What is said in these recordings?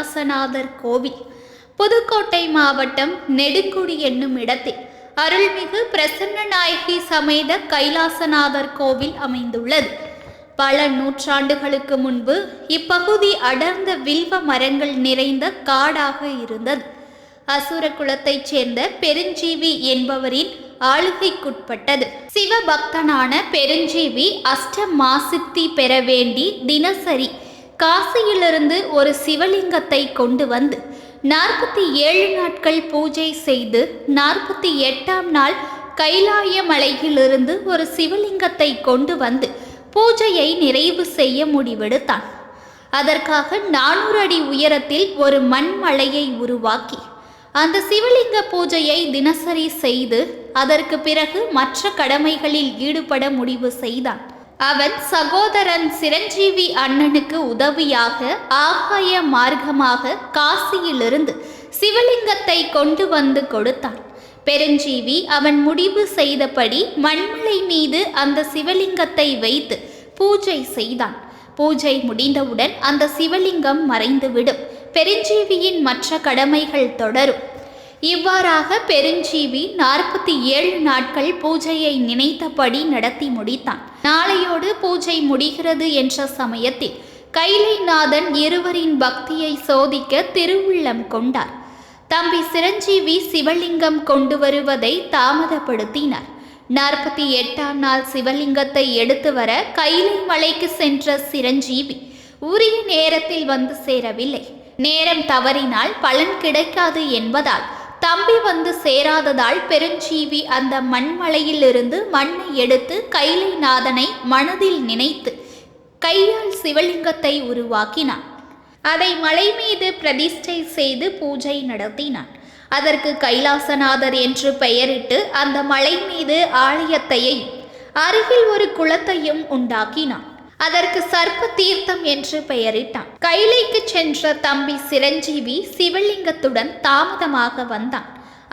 கைலாசநாதர் கோவில். புதுக்கோட்டை மாவட்டம் நெடுக்குடி என்னும் இடத்தில் அருள்மிகு பிரசன்ன நாயகி சமேத கைலாசநாதர் கோவில் அமைந்துள்ளது. பல நூற்றாண்டுகளுக்கு முன்பு இப்பகுதி அடர்ந்த வில்வ மரங்கள் நிறைந்த காடாக இருந்தது. அசுர குலத்தைச் சேர்ந்த பெருஞ்சீவி என்பவரின் ஆளுகைக்குட்பட்டது. சிவபக்தனான பெருஞ்சீவி அஷ்ட மாசித்தி பெற வேண்டி தினசரி காசியிலிருந்து ஒரு சிவலிங்கத்தை கொண்டு வந்து நாற்பத்தி ஏழு நாட்கள் பூஜை செய்து நாற்பத்தி எட்டாம் நாள் கைலாய மலையிலிருந்து ஒரு சிவலிங்கத்தை கொண்டு வந்து பூஜையை நிறைவு செய்ய முடிவெடுத்தான். அதற்காக நானூறு அடி உயரத்தில் ஒரு மண்மலையை உருவாக்கி அந்த சிவலிங்க பூஜையை தினசரி செய்து அதற்கு பிறகு மற்ற கடமைகளில் ஈடுபட முடிவு செய்தான். அவன் சகோதரன் சிரஞ்சீவி அண்ணனுக்கு உதவியாக ஆகாய மார்க்கமாக காசியிலிருந்து சிவலிங்கத்தை கொண்டு வந்து கொடுத்தான். பெருஞ்சீவி அவன் முடிவு செய்தபடி மண்மலை மீது அந்த சிவலிங்கத்தை வைத்து பூஜை செய்தான். பூஜை முடிந்தவுடன் அந்த சிவலிங்கம் மறைந்துவிடும். பெருஞ்சீவியின் மற்ற கடமைகள் தொடரும். இவ்வாறாக பெருஞ்சீவி நாற்பத்தி ஏழு நாட்கள் பூஜையை நினைத்தபடி நடத்தி முடித்தான். நாளையோடு பூஜை முடிகிறது என்ற சமயத்தில் கைலைநாதன் இருவரின் பக்தியை சோதிக்க திருவுள்ளம் கொண்டார். தம்பி சிரஞ்சீவி சிவலிங்கம் கொண்டு வருவதை தாமதப்படுத்தினார். நாற்பத்தி எட்டாம் நாள் சிவலிங்கத்தை எடுத்து வர கைலை மலைக்கு சென்ற சிரஞ்சீவி உரிய நேரத்தில் வந்து சேரவில்லை. நேரம் தவறினால் பலன் கிடைக்காது என்பதால் தம்பி வந்து சேராததால் பெருஞ்சீவி அந்த மண்மலையிலிருந்து மண்ணை எடுத்து கைலைநாதனை மனதில் நினைத்து கையால் சிவலிங்கத்தை உருவாக்கினான். அதை மலை மீது பிரதிஷ்டை செய்து பூஜை நடத்தினான். அதற்கு கைலாசநாதர் என்று பெயரிட்டு அந்த மலை மீது ஆலயத்தையும் அருகில் ஒரு குளத்தையும் உண்டாக்கினான். அதற்கு சர்ப்ப தீர்த்தம் என்று பெயரிட்டான். கைலைக்கு சென்ற தம்பி சிரஞ்சீவி சிவலிங்கத்துடன் தாமதமாக வந்தான்.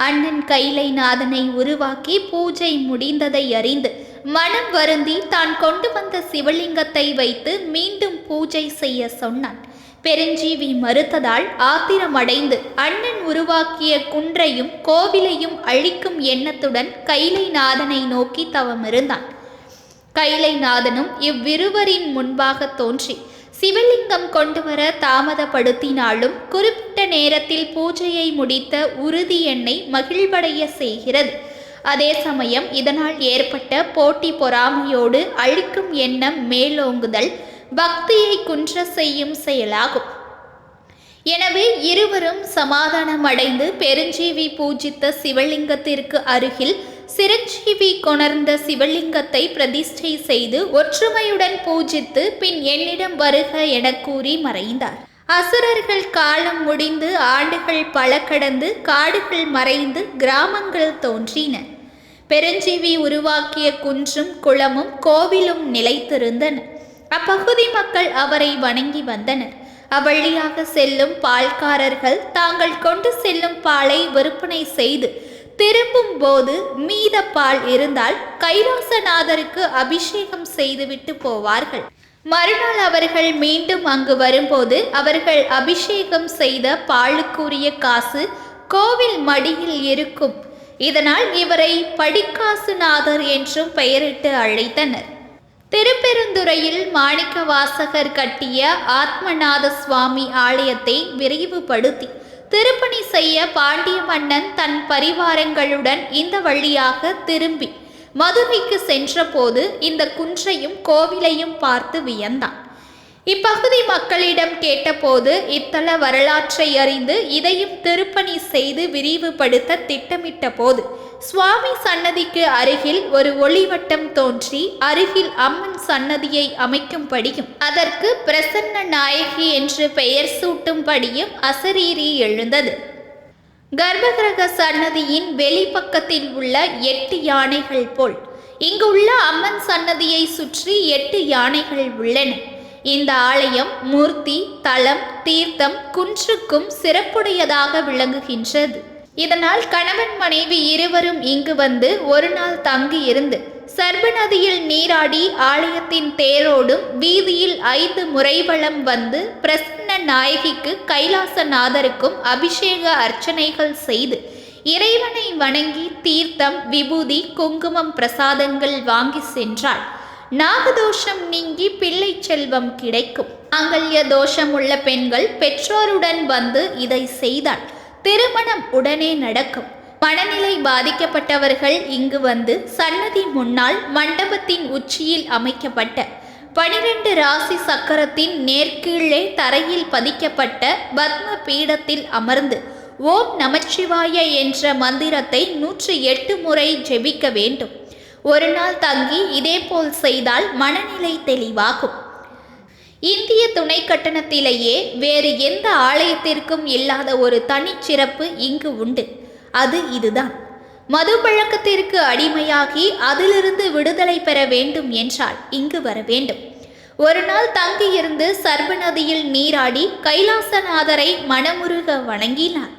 அண்ணன் கைலைநாதனை உருவாக்கி பூஜை முடிந்ததை அறிந்து மனம் வருந்தி தான் கொண்டு வந்த சிவலிங்கத்தை வைத்து மீண்டும் பூஜை செய்ய சொன்னான். பெருஞ்சீவி மறுத்ததால் ஆத்திரமடைந்து அண்ணன் உருவாக்கிய குன்றையும் கோவிலையும் அழிக்கும் எண்ணத்துடன் கைலைநாதனை நோக்கி தவமிருந்தான். கைலைநாதனும் இவ்விருவரின் முன்பாக தோன்றி சிவலிங்கம் கொண்டு வர தாமதப்படுத்தினாலும் குறிப்பிட்ட நேரத்தில் பூஜையை முடித்த உறுதி எண்ணை மகிழ்வடைய செய்கிறது. அதே சமயம் இதனால் ஏற்பட்ட போட்டி பொறாமையோடு அழிக்கும் எண்ணம் மேலோங்குதல் பக்தியை குன்ற செய்யும் செயலாகும். எனவே இருவரும் சமாதானமடைந்து பெருஞ்சீவி பூஜித்த சிவலிங்கத்திற்கு அருகில் சிரஞ்சீவி கொணர்ந்த சிவலிங்கத்தை பிரதிஷ்டை செய்து ஒற்றுமையுடன் பூஜித்து பின் என்னிடம் வருக என கூறி மறைந்தார். அசுரர்கள் காலம் முடிந்து ஆண்டுகள் பல கடந்து காடுகள் மறைந்து கிராமங்கள் தோன்றின. பெருஞ்சீவி உருவாக்கிய குன்றும் குளமும் கோவிலும் நிலைத்திருந்தன. அப்பகுதி மக்கள் அவரை வணங்கி வந்தனர். அவ்வழியாக செல்லும் பால்காரர்கள் தாங்கள் கொண்டு செல்லும் பாலை விற்பனை செய்து திரும்பும் போது மீத பால் இருந்தால் கைலாசநாதருக்கு அபிஷேகம் செய்துவிட்டு போவார்கள். மறுநாள் அவர்கள் மீண்டும் அங்கு வரும்போது அவர்கள் அபிஷேகம் செய்த பாலுக்குரிய காசு கோவில் மடியில் இருக்கும். இதனால் இவரை படிக்காசுநாதர் என்றும் பெயரிட்டு அழைத்தனர். திருப்பெருந்துறையில் மாணிக்க வாசகர் கட்டிய ஆத்மநாத சுவாமி ஆலயத்தை விரிவுபடுத்தி திருப்பணி செய்ய பாண்டிய மன்னன் தன் பரிவாரங்களுடன் இந்த வழியாக திரும்பி மதுரைக்கு சென்றபோது இந்த குன்றையும் கோவிலையும் பார்த்து வியந்தான். இப்பகுதி மக்களிடம் கேட்டபோது இத்தல வரலாற்றை அறிந்து இதையும் திருப்பணி செய்து விரிவுபடுத்த திட்டமிட்ட போது சுவாமி சன்னதிக்கு அருகில் ஒரு ஒளிவட்டம் தோன்றி அருகில் அம்மன் சன்னதியை அமைக்கும்படியும் அதற்கு பிரசன்ன நாயகி என்று பெயர் சூட்டும்படியும் அசரீரி எழுந்தது. கர்ப்பகிரக சன்னதியின் வெளிப்பக்கத்தில் உள்ள எட்டு யானைகள் போல் இங்குள்ள அம்மன் சன்னதியை சுற்றி எட்டு யானைகள் உள்ளன. இந்த ஆலயம் மூர்த்தி தலம் தீர்த்தம் குன்றுக்கும் சிறப்புடையதாக விளங்குகின்றது. இதனால் கணவன் மனைவி இருவரும் இங்கு வந்து ஒரு நாள் தங்கி இருந்து சர்ப நதியில் நீராடி ஆலயத்தின் தேரோடும் வீதியில் ஐந்து முறைவளம் வந்து பிரசன்ன நாயகிக்கு கைலாசநாதருக்கும் அபிஷேக அர்ச்சனைகள் செய்து இறைவனை வணங்கி தீர்த்தம் விபூதி குங்குமம் பிரசாதங்கள் வாங்கி சென்றாள். நாகதோஷம் நீங்கி பிள்ளை செல்வம் கிடைக்கும். அங்கல்ய தோஷம் உள்ள பெண்கள் பெற்றோருடன் வந்து இதை செய்தால் திருமணம் உடனே நடக்கும். மனநிலை பாதிக்கப்பட்டவர்கள் இங்கு வந்து சன்னதி முன்னால் மண்டபத்தின் உச்சியில் அமைக்கப்பட்ட பனிரெண்டு ராசி சக்கரத்தின் நேர்கீழே தரையில் பதிக்கப்பட்ட பத்ம பீடத்தில் அமர்ந்து ஓம் நமச்சிவாய என்ற மந்திரத்தை நூற்றி எட்டு முறை ஜெபிக்க வேண்டும். ஒரு நாள் தங்கி இதேபோல் செய்தால் மனநிலை தெளிவாகும். இந்திய துணை கட்டணத்திலேயே வேறு எந்த ஆலயத்திற்கும் இல்லாத ஒரு தனிச்சிறப்பு இங்கு உண்டு. அது இதுதான். மது பழக்கத்திற்கு அடிமையாகி அதிலிருந்து விடுதலை பெற வேண்டும் என்றால் இங்கு வர வேண்டும். ஒரு நாள் தங்கியிருந்து சர்வ நதியில் நீராடி கைலாசநாதரை மனமுருக வணங்கினார்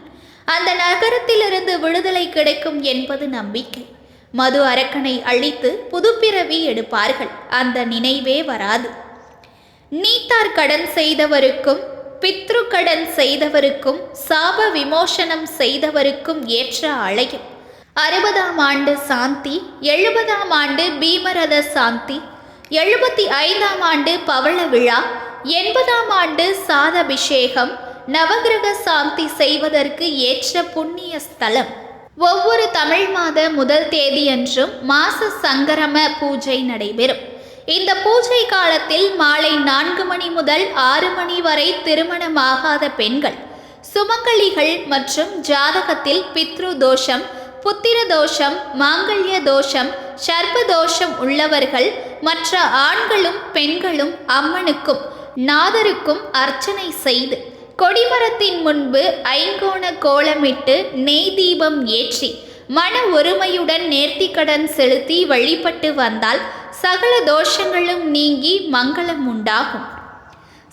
அந்த நகரத்திலிருந்து விடுதலை கிடைக்கும் என்பது நம்பிக்கை. மது அரக்கனை அழித்து புதுப்பிறவி எடுப்பார்கள். அந்த நினைவே வராது. நீத்தார் கடன் செய்தவருக்கும் பித்ரு கடன் செய்தவருக்கும் சாப விமோசனம் செய்தவருக்கும் ஏற்ற அழையும் அறுபதாம் ஆண்டு சாந்தி எழுபதாம் ஆண்டு பீமரத சாந்தி எழுபத்தி ஐந்தாம் ஆண்டு பவள விழா எண்பதாம் ஆண்டு சாதபிஷேகம் நவகிரக சாந்தி செய்வதற்கு ஏற்ற புண்ணிய ஸ்தலம். ஒவ்வொரு தமிழ் மாத முதல் தேதியன்றும் மாச சங்கரம பூஜை நடைபெறும். இந்த பூஜை காலத்தில் மாலை நான்கு மணி முதல் ஆறு மணி வரை திருமணமாகாத பெண்கள் சுமங்கலிகள் மற்றும் ஜாதகத்தில் பித்ரு தோஷம் புத்திர தோஷம் மாங்கல்ய தோஷம் சர்ப தோஷம் உள்ளவர்கள் மற்ற ஆண்களும் பெண்களும் அம்மனுக்கும் நாதருக்கும் அர்ச்சனை செய்து கொடிமரத்தின் முன்பு ஐங்கோண கோலமிட்டு நெய் தீபம் ஏற்றி மன ஒருமையுடன் நேர்த்திக்கடன் செலுத்தி வழிபட்டு வந்தால் சகல தோஷங்களும் நீங்கி மங்களம் உண்டாகும்.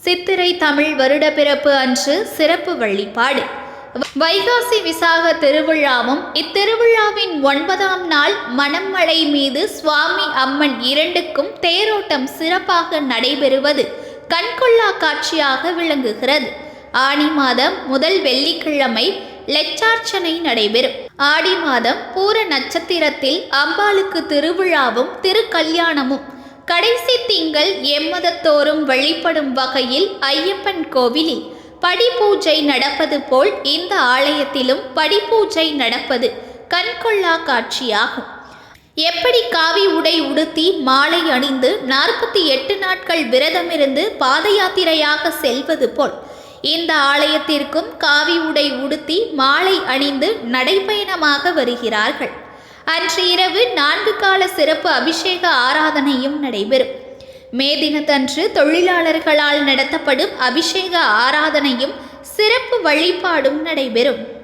சித்திரை தமிழ் வருடப்பிறப்பு அன்று சிறப்பு வழிபாடு. வைகாசி விசாக திருவிழாவும் இத்திருவிழாவின் ஒன்பதாம் நாள் மணம்மழை மீது சுவாமி அம்மன் இரண்டுக்கும் தேரோட்டம் சிறப்பாக நடைபெறுவது கண்கொள்ளா காட்சியாக விளங்குகிறது. ஆனி மாதம் முதல் வெள்ளிக்கிழமை லட்சார்ச்சனை நடைபெறும். ஆடி மாதம் பூர நட்சத்திரத்தில் அம்பாளுக்கு திருவிழாவும் திருக்கல்யாணமும். கடைசி திங்கள் எம்மதத்தோறும் வழிபடும் வகையில் ஐயப்பன் கோவிலில் படிபூஜை நடப்பது போல் இந்த ஆலயத்திலும் படிப்பூஜை நடப்பது கண்கொள்ளா காட்சியாகும். எப்படி காவி உடை உடுத்தி மாலை அணிந்து நாற்பத்தி எட்டு நாட்கள் விரதமிருந்து பாத யாத்திரையாக செல்வது போல் இந்த ஆலயத்திற்கும் காவி உடை உடுத்தி மாலை அணிந்து நடைப்பயணமாக வருகிறார்கள். அன்று இரவு நான்கு கால சிறப்பு அபிஷேக ஆராதனையும் நடைபெறும். மே தினத்தன்று தொழிலாளர்களால் நடத்தப்படும் அபிஷேக ஆராதனையும் சிறப்பு வழிபாடும் நடைபெறும்.